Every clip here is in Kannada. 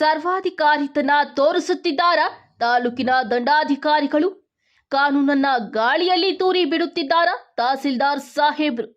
ಸರ್ವಾಧಿಕಾರಿತನ ತೋರಿಸುತ್ತಿದ್ದಾರಾ? ತಾಲೂಕಿನ ದಂಡಾಧಿಕಾರಿಗಳು? ಕಾನೂನನ್ನ ಗಾಳಿಯಲ್ಲಿ ತೂರಿ ಬಿಡುತ್ತಿದ್ದಾರಾ ತಹಸೀಲ್ದಾರ್ ಸಾಹೇಬ್ರು?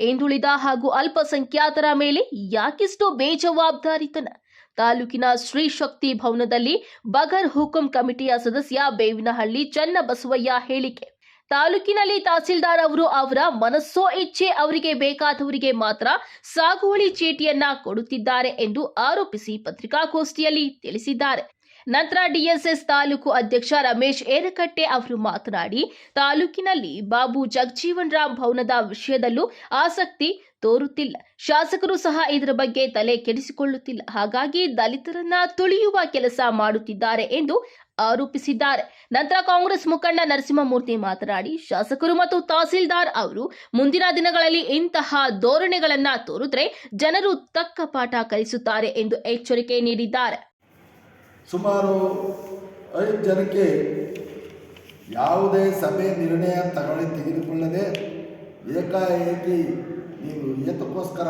ಹಿಂದುಳಿದ ಹಾಗೂ ಅಲ್ಪಸಂಖ್ಯಾತರ ಮೇಲೆ ಯಾಕಿಷ್ಟು ಬೇಜವಾಬ್ದಾರಿತನ? ತಾಲೂಕಿನ ಶ್ರೀ ಶಕ್ತಿ ಭವನದಲ್ಲಿ ಬಗರ್ ಹುಕುಂ ಕಮಿಟಿಯ ಸದಸ್ಯ ಬೇವಿನಹಳ್ಳಿ ಚನ್ನಬಸವಯ್ಯ ಹೇಳಿಕೆ. ತಾಲೂಕಿನಲ್ಲಿ ತಹಸೀಲ್ದಾರ್ ಅವರು ಅವರ ಮನಸ್ಸೋ ಇಚ್ಛೆ ಅವರಿಗೆ ಬೇಕಾದವರಿಗೆ ಮಾತ್ರ ಸಾಗುವಳಿ ಚೀಟಿಯನ್ನ ಕೊಡುತ್ತಿದ್ದಾರೆ ಎಂದು ಆರೋಪಿಸಿ ಪತ್ರಿಕಾಗೋಷ್ಠಿಯಲ್ಲಿ ತಿಳಿಸಿದ್ದಾರೆ. ನಂತರ ಡಿಎಸ್ಎಸ್ ತಾಲೂಕು ಅಧ್ಯಕ್ಷ ರಮೇಶ್ ಏರಕಟ್ಟೆ ಅವರು ಮಾತನಾಡಿ, ತಾಲೂಕಿನಲ್ಲಿ ಬಾಬು ಜಗಜೀವನ್ ರಾಮ್ ಭವನದ ವಿಷಯದಲ್ಲೂ ಆಸಕ್ತಿ ತೋರುತ್ತಿಲ್ಲ. ಶಾಸಕರು ಸಹ ಇದರ ಬಗ್ಗೆ ತಲೆ ಕೆಡಿಸಿಕೊಳ್ಳುತ್ತಿಲ್ಲ. ಹಾಗಾಗಿ ದಲಿತರನ್ನ ತುಳಿಯುವ ಕೆಲಸ ಮಾಡುತ್ತಿದ್ದಾರೆ ಎಂದು ಆರೋಪಿಸಿದ್ದಾರೆ. ನಂತರ ಕಾಂಗ್ರೆಸ್ ಮುಖಂಡ ನರಸಿಂಹಮೂರ್ತಿ ಮಾತನಾಡಿ, ಶಾಸಕರು ಮತ್ತು ತಹಸೀಲ್ದಾರ್ ಅವರು ಮುಂದಿನ ದಿನಗಳಲ್ಲಿ ಇಂತಹ ಧೋರಣೆಗಳನ್ನ ತೋರಿದ್ರೆ ಜನರು ತಕ್ಕ ಪಾಠ ಕಲಿಸುತ್ತಾರೆ ಎಂದು ಎಚ್ಚರಿಕೆ ನೀಡಿದ್ದಾರೆ. ಸುಮಾರು ಐದು ಜನಕ್ಕೆ ಯಾವುದೇ ಸಭೆ ನಿರ್ಣಯ ತಗೊಳ್ಳಿ ತೆಗೆದುಕೊಳ್ಳದೆ ಏಕಾಏಕಿ ನೀವು ಏತಕ್ಕೋಸ್ಕರ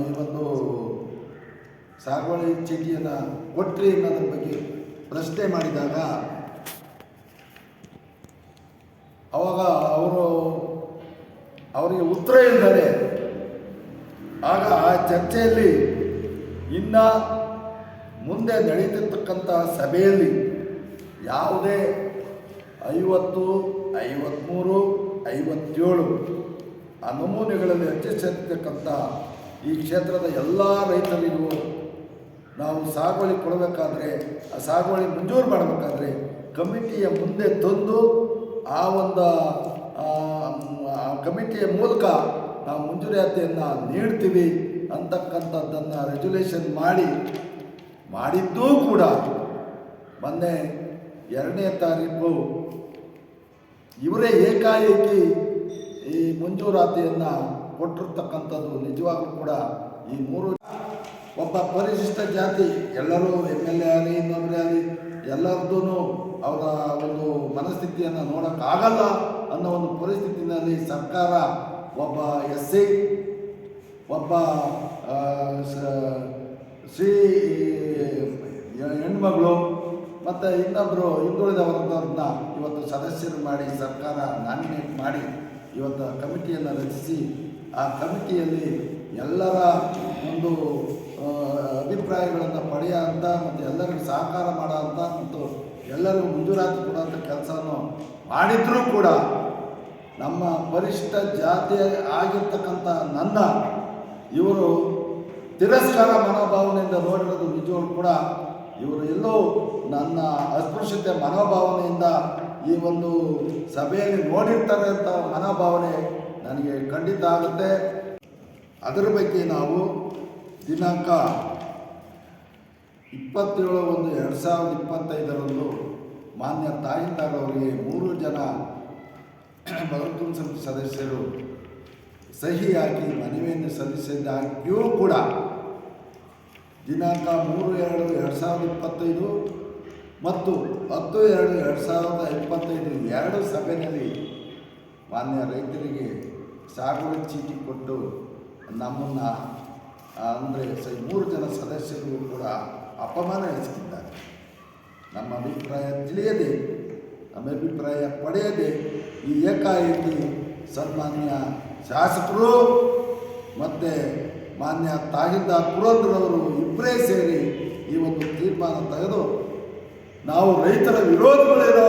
ಈ ಒಂದು ಸಾಗುವಳಿ ಚೀಟಿಯನ್ನು ಕೊಟ್ಟರಿ ಅನ್ನೋದ್ರ ಬಗ್ಗೆ ಪ್ರಶ್ನೆ ಮಾಡಿದಾಗ, ಅವಾಗ ಅವರು, ಅವರಿಗೆ ಉತ್ತರ ಎಂದರೆ ಆಗ ಆ ಚರ್ಚೆಯಲ್ಲಿ ಇನ್ನ ಮುಂದೆ ನಡೀತಿರ್ತಕ್ಕಂಥ ಸಭೆಯಲ್ಲಿ ಯಾವುದೇ ಐವತ್ತು ಐವತ್ತ್ಮೂರು ಐವತ್ತೇಳು ಆ ನಮೂನೆಗಳಲ್ಲಿ ಹೆಚ್ಚಿಸಿರ್ತಕ್ಕಂಥ ಈ ಕ್ಷೇತ್ರದ ಎಲ್ಲ ರೈತರಿಗೂ ನಾವು ಸಾಗುವಳಿ ಕೊಡಬೇಕಾದ್ರೆ, ಆ ಸಾಗುವಳಿ ಮಂಜೂರು ಮಾಡಬೇಕಾದ್ರೆ ಕಮಿಟಿಯ ಮುಂದೆ ತಂದು ಆ ಒಂದು ಕಮಿಟಿಯ ಮೂಲಕ ನಾವು ಮಂಜೂರಾತಿಯನ್ನು ನೀಡ್ತೀವಿ ಅಂತಕ್ಕಂಥದ್ದನ್ನು ರೆಜುಲೇಷನ್ ಮಾಡಿ ಮಾಡಿದ್ದೂ ಕೂಡ ಮೊನ್ನೆ ಎರಡನೇ ತಾರೀಕು ಇವರೇ ಏಕಾಏಕಿ ಈ ಮಂಜೂರಾತಿಯನ್ನು ಕೊಟ್ಟಿರ್ತಕ್ಕಂಥದ್ದು ನಿಜವಾಗ್ಲೂ ಕೂಡ ಈ ಮೂರು ಒಬ್ಬ ಪರಿಶಿಷ್ಟ ಜಾತಿ, ಎಲ್ಲರೂ ಎಂ ಎಲ್ ಎ ಆಗಲಿ ಇನ್ನೊಬ್ಬರೇ ಆಗಲಿ ಎಲ್ಲರದ್ದೂ ಅವರ ಒಂದು ಮನಸ್ಥಿತಿಯನ್ನು ನೋಡೋಕ್ಕಾಗಲ್ಲ ಅನ್ನೋ ಒಂದು ಪರಿಸ್ಥಿತಿನಲ್ಲಿ ಸರ್ಕಾರ ಒಬ್ಬ ಎಸ್ ಸಿ ಒಬ್ಬ ಶ್ರೀ ಹೆಣ್ಮಗಳು, ಮತ್ತು ಇನ್ನೊಬ್ಬರು ಹಿಂದುಳಿದ ವರ್ಗದವ್ರನ್ನ ಇವತ್ತು ಸದಸ್ಯರು ಮಾಡಿ, ಸರ್ಕಾರ ನಾಮಿನೇಟ್ ಮಾಡಿ ಇವತ್ತು ಕಮಿಟಿಯನ್ನು ರಚಿಸಿ, ಆ ಕಮಿಟಿಯಲ್ಲಿ ಎಲ್ಲರ ಒಂದು ಅಭಿಪ್ರಾಯಗಳನ್ನು ಪಡೆಯೋ ಅಂತ ಮತ್ತು ಎಲ್ಲರಿಗೂ ಸಹಕಾರ ಮಾಡೋ ಅಂತ ಮತ್ತು ಎಲ್ಲರಿಗೂ ಮುಂಜೂರಾತಿ ಕೊಡೋಂಥ ಕೆಲಸವನ್ನು ಮಾಡಿದರೂ ಕೂಡ ನಮ್ಮ ಪರಿಷ್ಠ ಜಾತಿ ಆಗಿರ್ತಕ್ಕಂಥ ನನ್ನ ಇವರು ತಿರಸ್ಕಾರ ಮನೋಭಾವನೆಯಿಂದ ನೋಡಿರೋದು ನಿಜವಾಗ್ಲೂ ಕೂಡ ಇವರು ಎಲ್ಲೋ ನನ್ನ ಅಸ್ಪೃಶ್ಯತೆ ಮನೋಭಾವನೆಯಿಂದ ಈ ಒಂದು ಸಭೆಯಲ್ಲಿ ನೋಡಿರ್ತಾರೆ ಅಂತ ಮನೋಭಾವನೆ ನನಗೆ ಖಂಡಿತ ಆಗುತ್ತೆ. ಅದರ ಬಗ್ಗೆ ನಾವು ದಿನಾಂಕ ಇಪ್ಪತ್ತೇಳು ಒಂದು ಎರಡು ಸಾವಿರದ ಇಪ್ಪತ್ತೈದರಂದು ಮಾನ್ಯ ತಾಯಿಂದಾರವರಿಗೆ ಮೂರು ಜನ ಬಗರ್ಕುಂ ಸಮಿತಿ ಸದಸ್ಯರು ಸಹಿ ಹಾಕಿ ಮನವಿಯನ್ನು ಸಲ್ಲಿಸಿದ್ದಾಗ್ಯೂ ಕೂಡ ದಿನಾಂಕ ಮೂರು ಎರಡು ಎರಡು ಸಾವಿರದ ಇಪ್ಪತ್ತೈದು ಮತ್ತು ಹತ್ತು ಎರಡು ಎರಡು ಸಾವಿರದ ಇಪ್ಪತ್ತೈದು ಎರಡು ಸಭೆಯಲ್ಲಿ ಮಾನ್ಯ ರೈತರಿಗೆ ಸಾಗುವಳಿ ಚೀಟಿ ಕೊಟ್ಟು ನಮ್ಮನ್ನು ಅಂದರೆ ಸ ಮೂರು ಜನ ಸದಸ್ಯರಿಗೂ ಕೂಡ ಅಪಮಾನ ಎಸಗಿದ್ದಾರೆ. ನಮ್ಮ ಅಭಿಪ್ರಾಯ ತಿಳಿಯದೆ, ನಮ್ಮ ಅಭಿಪ್ರಾಯ ಪಡೆಯದೆ ಈ ಏಕಾಏಕಿ ಸನ್ಮಾನ್ಯ ಶಾಸಕರು ಮತ್ತು ಮಾನ್ಯ ತಾಗಿದ್ದ ಪುರಂದ್ರವರು ಇಬ್ಬರೇ ಸೇರಿ ಈ ಒಂದು ತೀರ್ಮಾನ ತೆಗೆದು ನಾವು ರೈತರ ವಿರೋಧಗಳೇನೋ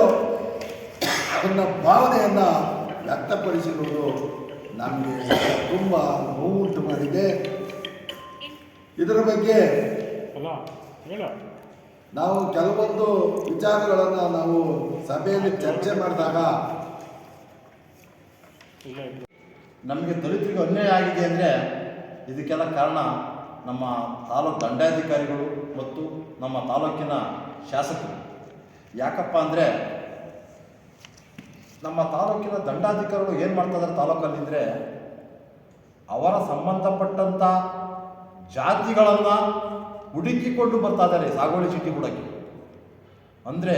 ಅದನ್ನ ಭಾವನೆಯನ್ನು ವ್ಯಕ್ತಪಡಿಸಿರುವುದು ನಮಗೆ ತುಂಬ ನೋವುಂಟು ಮಾಡಿದೆ. ಇದರ ಬಗ್ಗೆ ನಾವು ಕೆಲವೊಂದು ವಿಚಾರಗಳನ್ನು ನಾವು ಸಭೆಯಲ್ಲಿ ಚರ್ಚೆ ಮಾಡಿದಾಗ ನಮಗೆ ದಲಿತರಿಗೆ ಅನ್ಯಾಯ ಆಗಿದೆ ಅಂದರೆ ಇದಕ್ಕೆಲ್ಲ ಕಾರಣ ನಮ್ಮ ತಾಲೂಕು ದಂಡಾಧಿಕಾರಿಗಳು ಮತ್ತು ನಮ್ಮ ತಾಲೂಕಿನ ಶಾಸಕರು. ಯಾಕಪ್ಪ ಅಂದರೆ ನಮ್ಮ ತಾಲೂಕಿನ ದಂಡಾಧಿಕಾರಿಗಳು ಏನು ಮಾಡ್ತಾ ಇದ್ದಾರೆ ತಾಲೂಕಲ್ಲಿ ಅಂದರೆ ಅವರ ಸಂಬಂಧಪಟ್ಟಂಥ ಜಾತಿಗಳನ್ನು ಹುಡುಕಿಕೊಂಡು ಬರ್ತಾ ಇದ್ದಾರೆ ಸಾಗುವಳಿ ಚೀಟಿ ಕೊಡೋಕ್ಕೆ ಅಂದರೆ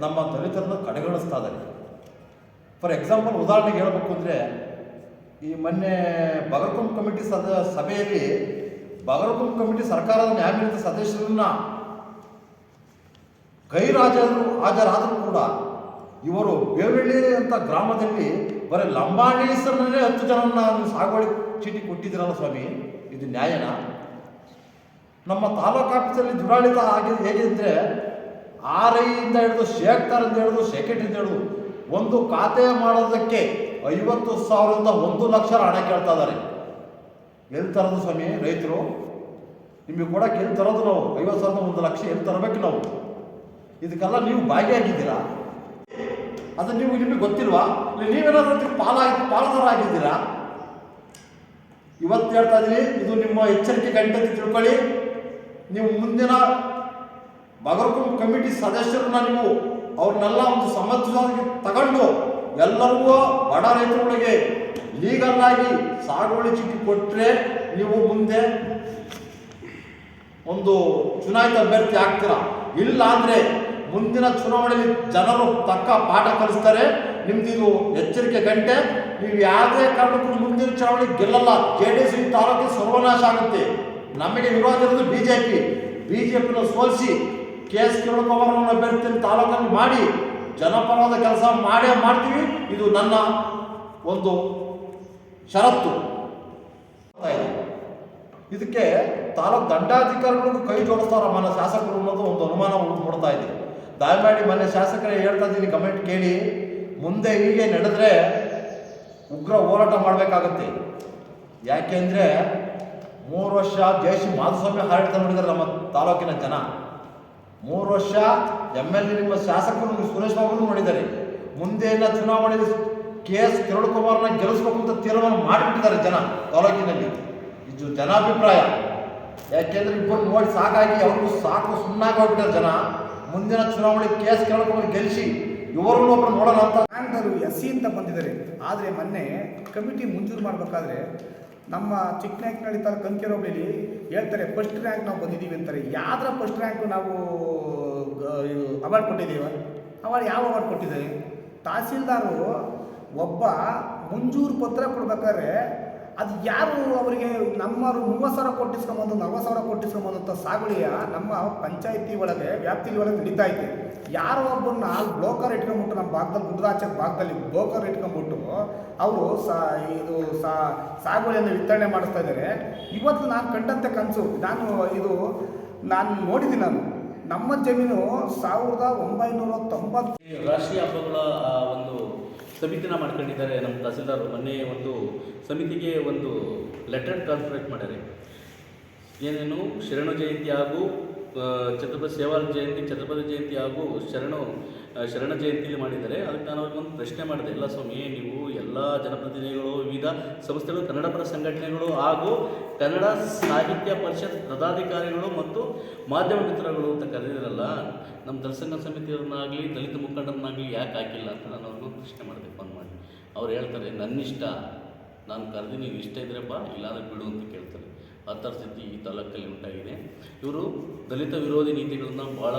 ನಮ್ಮ ದಲಿತರನ್ನು ಕಡೆಗಣಿಸ್ತಾ ಇದ್ದಾರೆ ಫಾರ್ ಎಕ್ಸಾಂಪಲ್ ಉದಾಹರಣೆಗೆ ಹೇಳಬೇಕು ಅಂದರೆ ಈ ಮೊನ್ನೆ ಬಗರ್ಕುಂ ಕಮಿಟಿ ಸದ, ಸಭೆಯಲ್ಲಿ ಬಗರ್ಕುಂಬ್ ಕಮಿಟಿ ಸರ್ಕಾರದ ನ್ಯಾಯಮೂರ್ತಿ ಸದಸ್ಯರನ್ನ ಗೈರಾಜರು, ಹಾಜರಾದರೂ ಕೂಡ ಇವರು ಬೇವಳ್ಳಿ ಅಂತ ಗ್ರಾಮದಲ್ಲಿ ಬರೀ ಲಂಬಾಣಿ ಹೆಸರಿನಲ್ಲೇ ಹತ್ತು ಜನನ್ನ ನೀವು ಸಾಗುವಳಿ ಚೀಟಿ ಕೊಟ್ಟಿದ್ದೀರಲ್ಲ ಸ್ವಾಮಿ, ಇದು ನ್ಯಾಯನ. ನಮ್ಮ ತಾಲೂಕು ಆಫೀಸಲ್ಲಿ ದುರಾಳಿತ ಆಗಿದೆ ಹೇಗೆ ಅಂದರೆ ಆರ್ ಇಂದ ಹಿಡಿದು ಅಂತ ಹಿಡಿದು ಅಂತ ಹಿಡಿದು ಒಂದು ಖಾತೆ ಮಾಡೋದಕ್ಕೆ ಐವತ್ತು ಸಾವಿರದಿಂದ ಒಂದು ಲಕ್ಷ ಹಣ ಕೇಳ್ತಾ ಇದ್ದಾರೆ. ಎಲ್ಲಿ ತರೋದು ಸ್ವಾಮಿ ರೈತರು? ನಿಮಗೆ ಕೊಡಕ್ಕೆ ಎಲ್ಲಿ ತರೋದು ನಾವು? ಐವತ್ತು ಸಾವಿರದ ಒಂದು ಲಕ್ಷ ಎಲ್ಲಿ ತರಬೇಕು ನಾವು? ಇದಕ್ಕೆಲ್ಲ ನೀವು ಭಾಗಿಯಾಗಿದ್ದೀರಾ? ಅದು ನೀವು ನಿಮಗೆ ಗೊತ್ತಿಲ್ವಾ? ಇಲ್ಲಿ ನೀವೇನಾದ್ರೂ ಪಾಲ ಪಾಲಾಗಿ ಪಾಲುದಾರರಾಗಿದ್ದೀರಾ? ಇವತ್ತು ಹೇಳ್ತಾ ಇದ್ದೀನಿ, ಇದು ನಿಮ್ಮ ಎಚ್ಚರಿಕೆ ಗಂಟೆ ತಿಳ್ಕೊಳ್ಳಿ. ನೀವು ಮುಂದಿನ ಬಗರ್ಕುಂ ಕಮಿಟಿ ಸದಸ್ಯರನ್ನ ನೀವು ಅವ್ರನ್ನೆಲ್ಲ ಒಂದು ಸಮರ್ಥವಾಗಿ ತಗೊಂಡು ಎಲ್ಲರಿಗೂ ಬಡ ರೈತರುಗಳಿಗೆ ಲೀಗಲ್ ಆಗಿ ಸಾಗುವಳಿ ಚೀಟಿ ಕೊಟ್ಟರೆ ನೀವು ಮುಂದೆ ಒಂದು ಚುನಾಯಿತ ಅಭ್ಯರ್ಥಿ ಆಗ್ತೀರಾ? ಇಲ್ಲ ಅಂದ್ರೆ ಮುಂದಿನ ಚುನಾವಣೆಯಲ್ಲಿ ಜನರು ತಕ್ಕ ಪಾಠ ಕಲಿಸ್ತಾರೆ, ನಿಮ್ದು ಇದು ಎಚ್ಚರಿಕೆ ಗಂಟೆ. ನೀವು ಯಾವುದೇ ಕಾರಣಕ್ಕೂ ಮುಂದಿನ ಚುನಾವಣೆ ಗೆಲ್ಲಲ್ಲ. ಜೆ ಡಿ ಎಸ್ ಈ ತಾಲೂಕಿಗೆ ಸರ್ವನಾಶ ಆಗುತ್ತೆ. ನಮಗೆ ವಿರೋಧ ಇರೋದು B J P B J ಪಿನ ಸೋಲಿಸಿ ಕೆ ಎಸ್ ಕಿರಣಕುಮಾರನ ಅಭ್ಯರ್ಥಿಯನ್ನು ತಾಲೂಕಲ್ಲಿ ಮಾಡಿ ಜನಪರವಾದ ಕೆಲಸ ಮಾಡೇ ಮಾಡ್ತೀವಿ. ಇದು ನನ್ನ ಒಂದು ಷರತ್ತು. ಇದಕ್ಕೆ ತಾಲೂಕು ದಂಡಾಧಿಕಾರಿಗಳಿಗೂ ಕೈ ಜೋಡಿಸ್ತಾರ ಮನೆ ಶಾಸಕರು ಅನ್ನೋದು ಒಂದು ಅನುಮಾನ ಮೂಡ್ತಾ ಇದೆ. ದಯಮಾಡಿ ಮನೆ ಶಾಸಕರೇ ಹೇಳ್ತಾ ಇದ್ದೀನಿ, ಕಮೆಂಟ್ ಕೇಳಿ. ಮುಂದೆ ಹೀಗೆ ನಡೆದ್ರೆ ಉಗ್ರ ಹೋರಾಟ ಮಾಡಬೇಕಾಗತ್ತೆ. ಯಾಕೆಂದ್ರೆ ಮೂರು ವರ್ಷ ಜಯಶ್ರೀ ಮಾಧುಸ್ವಾಮಿ ಆಡಳಿತ ನೋಡಿದ್ರೆ ನಮ್ಮ ತಾಲೂಕಿನ ಜನ. ಮೂರು ವರ್ಷ ಎಂ ಎಲ್ ಎ ನಿಮ್ಮ ಶಾಸಕರು ಸುರೇಶ್ ಬಾಬು ನೋಡಿದ್ದಾರೆ. ಎಲ್ಲ ಚುನಾವಣೆಯಲ್ಲಿ ಕೆ ಎಸ್ ಕಿರಣ್ ಕುಮಾರ್ನ ಗೆಲ್ಲಿಸ್ಬೇಕು ಅಂತ ತೀರ್ಮಾನ ಮಾಡಿಬಿಟ್ಟಿದ್ದಾರೆ ಜನ ತಾಲೂಕಿನಲ್ಲಿ. ಇದು ಜನಾಭಿಪ್ರಾಯ. ಯಾಕೆಂದ್ರೆ ಇಬ್ಬರು ನೋಡಿ ಸಾಕಾಗಿ ಅವ್ರಿಗೂ ಸಾಕು ಸುಮ್ಮನಾಗಿ ಹೋಗ್ಬಿಟ್ಟಾರೆ ಜನ. ಮುಂದಿನ ಚುನಾವಣೆ ಕೆ ಎಸ್ ಕಿರಣ್ ಕುಮಾರ್ ಗೆಲ್ಲಿಸಿ ಇವರನ್ನು ಒಬ್ಬರು ನೋಡೋಣ ಅಂತ. ಎಸ್ ಸಿ ಅಂತ ಬಂದಿದ್ದಾರೆ. ಆದರೆ ಮೊನ್ನೆ ಕಮಿಟಿ ಮಂಜೂರು ಮಾಡಬೇಕಾದ್ರೆ ನಮ್ಮ ಚಿಕ್ಕನಾಯಕನಹಳ್ಳಿ ತಾಲೂಕು ಕಂಕೆರೆ ಹೋಬಳಿಲಿ ಹೇಳ್ತಾರೆ ಫಸ್ಟ್ ರ್ಯಾಂಕ್ ನಾವು ಬಂದಿದ್ದೀವಿ ಅಂತಾರೆ. ಯಾವ್ದ್ರ ಫಸ್ಟ್ ರ್ಯಾಂಕ್ ನಾವು ಅವಾರ್ಡ್ ಕೊಟ್ಟಿದ್ದೀವ? ಅವಾರ್ಡ್ ಯಾವ ಅವಾರ್ಡ್ ಕೊಟ್ಟಿದ್ದಾರೆ? ತಹಸೀಲ್ದಾರು ಒಬ್ಬ ಮುಂಜೂರು ಪತ್ರ ಕೊಡ್ಬೇಕಾದ್ರೆ ಅದು ಯಾರು ಅವರಿಗೆ ನಮ್ಮರು ಮೂವತ್ತು ಸಾವಿರ ಕೊಟ್ಟಿಸ್ಕೊಂಬಂದು, ನಲ್ವತ್ತು ಸಾವಿರ ಕೊಟ್ಟಿಸ್ಕೊಂಬಂದಂಥ ಸಾಗುಳಿಯ ನಮ್ಮ ಪಂಚಾಯಿತಿ ಒಳಗೆ ವ್ಯಾಪ್ತಿ ಒಳಗೆ ನಡೀತಾ ಇದೆ. ಯಾರೋ ಒಬ್ಬರನ್ನ ಬ್ಲೋಕರ್ ಇಟ್ಕೊಂಡ್ಬಿಟ್ಟು ನಮ್ಮ ಭಾಗದಲ್ಲಿ ಗುಡ್ರಾಚ ಭಾಗದಲ್ಲಿ ಬ್ಲೋಕರ್ ಇಟ್ಕೊಂಡ್ಬಿಟ್ಟು ಅವರು ಸಾ, ಇದು ಸಾ, ಸಾಗುವಳಿಯನ್ನು ವಿತರಣೆ ಮಾಡಿಸ್ತಾ ಇದ್ದಾರೆ ಇವತ್ತು ನಾನು ಕಂಡಂತೆ ಕನಸು. ನಾನು ಇದು, ನಾನು ನೋಡಿದ್ದೀನಿ ನಾನು. ನಮ್ಮ ಜಮೀನು ಸಾವಿರದ ಒಂಬೈನೂರ ತೊಂಬತ್ತು ರಾಷ್ಟ್ರೀಯ ಹಬ್ಬಗಳ ಒಂದು ಸಮಿತಿನ ಮಾಡ್ಕೊಂಡಿದ್ದಾರೆ. ನಮ್ಮ ತಹಸೀಲ್ದಾರ್ ಮೊನ್ನೆ ಒಂದು ಸಮಿತಿಗೆ ಒಂದು ಲೆಟರ್ ಟ್ರಾನ್ಸ್ಫರೇಟ್ ಮಾಡ್ಯಾರೆ. ಏನೇನು? ಶರಣ ಜಯಂತಿ ಹಾಗೂ ಛತ್ರಪತಿ ಸೇವಾಲ ಜಯಂತಿ, ಛತ್ರಪತಿ ಜಯಂತಿ ಹಾಗೂ ಶರಣು ಶರಣ ಜಯಂತಿಯಲ್ಲಿ ಮಾಡಿದ್ದಾರೆ. ಅದಕ್ಕೆ ನಾನು ಅವ್ರಿಗೊಂದು ಪ್ರಶ್ನೆ ಮಾಡಿದೆ. ಎಲ್ಲ ಸ್ವಾಮಿ, ನೀವು ಎಲ್ಲ ಜನಪ್ರತಿನಿಧಿಗಳು, ವಿವಿಧ ಸಂಸ್ಥೆಗಳು, ಕನ್ನಡ ಪರ ಸಂಘಟನೆಗಳು ಹಾಗೂ ಕನ್ನಡ ಸಾಹಿತ್ಯ ಪರಿಷತ್ ಪದಾಧಿಕಾರಿಗಳು ಮತ್ತು ಮಾಧ್ಯಮ ಮಿತ್ರಗಳು ಅಂತ ಕರೆದಿರಲ್ಲ ನಮ್ಮ ದರ್ಶನ ಸಮಿತಿಯವ್ರನ್ನಾಗಲಿ, ದಲಿತ ಮುಖಂಡರನ್ನಾಗಲಿ ಯಾಕೆ ಹಾಕಿಲ್ಲ ಅಂತ ನಾನು ಅವ್ರಿಗೊಂದು ಪ್ರಶ್ನೆ ಮಾಡಿದೆ ಫೋನ್ ಮಾಡಿ. ಅವ್ರು ಹೇಳ್ತಾರೆ, ನನ್ನಿಷ್ಟ, ನಾನು ಕರೆದು ನೀವು ಇಷ್ಟ ಇದ್ರಪ್ಪ, ಇಲ್ಲಾಂದ್ರೆ ಬಿಡು ಅಂತ ಕೇಳ್ತಾರೆ. ಆ ಥರ ಸ್ಥಿತಿ ಈ ತಾಲೂಕಲ್ಲಿ ಉಂಟಾಗಿದೆ. ಇವರು ದಲಿತ ವಿರೋಧಿ ನೀತಿಗಳನ್ನು ಭಾಳ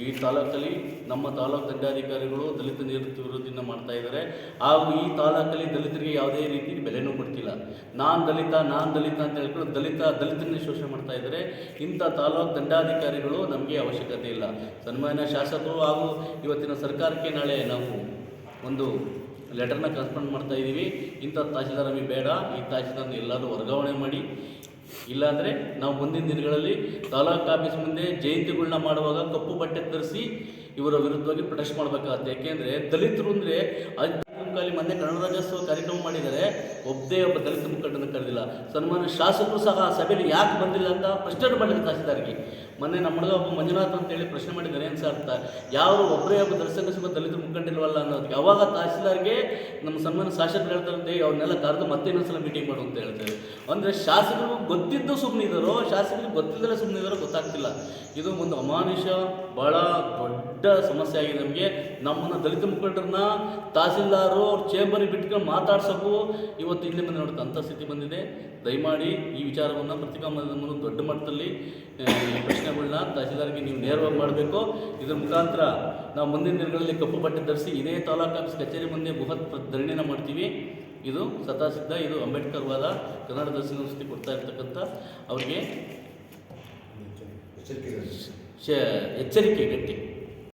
ಈ ತಾಲೂಕಲ್ಲಿ ನಮ್ಮ ತಾಲೂಕು ದಂಡಾಧಿಕಾರಿಗಳು ದಲಿತ ನಿವೃತ್ತಿ ವಿರೋಧಿನ ಮಾಡ್ತಾ ಇದ್ದಾರೆ. ಹಾಗೂ ಈ ತಾಲೂಕಲ್ಲಿ ದಲಿತರಿಗೆ ಯಾವುದೇ ರೀತಿ ಬೆಲೆನೂ ಕೊಡ್ತಿಲ್ಲ. ನಾನು ದಲಿತ ನಾನು ದಲಿತ ಅಂತ ಹೇಳ್ಕೊಂಡು ದಲಿತ ದಲಿತನ ಶೋಷಣೆ ಮಾಡ್ತಾ ಇದ್ದಾರೆ. ಇಂಥ ತಾಲೂಕು ದಂಡಾಧಿಕಾರಿಗಳು ನಮಗೆ ಅವಶ್ಯಕತೆ ಇಲ್ಲ. ಸನ್ಮಾನ್ಯ ಶಾಸಕರು ಹಾಗೂ ಇವತ್ತಿನ ಸರ್ಕಾರಕ್ಕೆ ನಾಳೆ ನಾವು ಒಂದು ಲೆಟರ್ನ ಕನ್ಸ್ಪಂಡ್ ಮಾಡ್ತಾ ಇದ್ದೀವಿ ಇಂಥ ತಹಸೀಲ್ದಾರ್ ಬೇಡ. ಈ ತಹಸೀಲ್ದಾರ್ನ ಎಲ್ಲರೂ ವರ್ಗಾವಣೆ ಮಾಡಿ. ಇಲ್ಲಾಂದರೆ ನಾವು ಮುಂದಿನ ದಿನಗಳಲ್ಲಿ ತಾಲೂಕು ಆಫೀಸ್ ಮುಂದೆ ಜಯಂತಿಗಳನ್ನ ಮಾಡುವಾಗ ಕಪ್ಪು ಬಟ್ಟೆ ಧರಿಸಿ ಇವರ ವಿರುದ್ಧವಾಗಿ ಪ್ರೊಟೆಸ್ಟ್ ಮಾಡಬೇಕಾಗುತ್ತೆ. ಯಾಕೆಂದರೆ ದಲಿತರು ಅಂದರೆ ಅಲ್ಲಿ ಮೊನ್ನೆ ಕನ್ನಡ ರಾಜ್ಯೋತ್ಸವ ಕಾರ್ಯಕ್ರಮ ಮಾಡಿದರೆ ಒಬ್ಬದೇ ಒಬ್ಬ ದಲಿತ ಮುಖಂಡನ ಕರೆದಿಲ್ಲ. ಸನ್ಮಾನ್ಯ ಶಾಸಕರು ಸಹ ಆ ಸಭೆಯಲ್ಲಿ ಯಾಕೆ ಬಂದಿಲ್ಲ ಅಂತ ಪ್ರಶ್ನೆ ತಹಸೀಲ್ದಾರ್ಗೆ ಮೊನ್ನೆ ನಮ್ಮ ಹುಡುಗ ಒಬ್ಬ ಮಂಜುನಾಥ್ ಅಂತೇಳಿ ಪ್ರಶ್ನೆ ಮಾಡಿದ್ದಾರೆ ಏನು ಸರ್ ಅಂತ. ಯಾವ ಒಬ್ಬರೇ ಒಬ್ಬ ದರ್ಶಕ ಸುಮ್ಮನೆ ದಲಿತ ಮುಖಂಡಿಲ್ವಲ್ಲ ಅನ್ನೋದಕ್ಕೆ ಅವಾಗ ತಹಸೀಲ್ದಾರ್ಗೆ ನಮ್ಮ ಸನ್ಮಾನ ಶಾಸಕರು ಹೇಳ್ತಾರಂತೆ ಅವ್ರನ್ನೆಲ್ಲ ಕರೆದು ಮತ್ತೆ ಇನ್ನೊಂದ್ಸಲ ಮೀಟಿಂಗ್ ಮಾಡು ಅಂತ ಹೇಳ್ತಾರೆ. ಅಂದರೆ ಶಾಸಕರು ಗೊತ್ತಿದ್ದು ಸುಮ್ಮನೆ ಇದ್ದಾರೋ ಶಾಸಕರಿಗೆ ಗೊತ್ತಿಲ್ಲದೆ ಸುಮ್ಮನೆ ಇದ್ದಾರೋ ಗೊತ್ತಾಗ್ತಿಲ್ಲ. ಇದು ಒಂದು ಅಮಾನುಷ ಭಾಳ ದೊಡ್ಡ ಸಮಸ್ಯೆ ಆಗಿದೆ ನಮಗೆ. ನಮ್ಮನ್ನು ದಲಿತ ಮುಖಂಡರನ್ನ ತಹಸೀಲ್ದಾರು ಅವ್ರ ಚೇಂಬರಿಗೆ ಬಿಟ್ಕೊಂಡು ಮಾತಾಡ್ಸೋಕು ಇವತ್ತು ಇಲ್ಲಿ ಮುಂದೆ ನೋಡುತ್ತೆ ಅಂಥ ಸ್ಥಿತಿ ಬಂದಿದೆ. ದಯಮಾಡಿ ಈ ವಿಚಾರವನ್ನು ಪತ್ರಿಕಾ ಮಾಧ್ಯಮವನ್ನು ದೊಡ್ಡ ಮಟ್ಟದಲ್ಲಿ ಆ, ವಿಷಯಗಳನ್ನ ತಹಶೀಲ್ದಾರ್ಗೆ ನೀವು ನೇರವಾಗಿ ಮಾಡಬೇಕು. ಇದರ ಮುಖಾಂತರ ನಾವು ಮುಂದಿನ ದಿನಗಳಲ್ಲಿ ಕಪ್ಪು ಬಟ್ಟೆ ಧರಿಸಿ ಇದೇ ತಾಲೂಕು ಆಫೀಸ್ ಕಚೇರಿ ಮುಂದೆ ಬೃಹತ್ ಧರಣಿನ ಮಾಡ್ತೀವಿ. ಇದು ಸದಾಸಿದ್ಧ ಇದು ಅಂಬೇಡ್ಕರ್ ವಾದ ಕನ್ನಡ ದರ್ಶನ ಸಂಸ್ಥೆ ಕೊಡ್ತಾ ಇರ್ತಕ್ಕಂಥ ಅವರಿಗೆ ಎಚ್ಚರಿಕೆ ಗಟ್ಟಿ.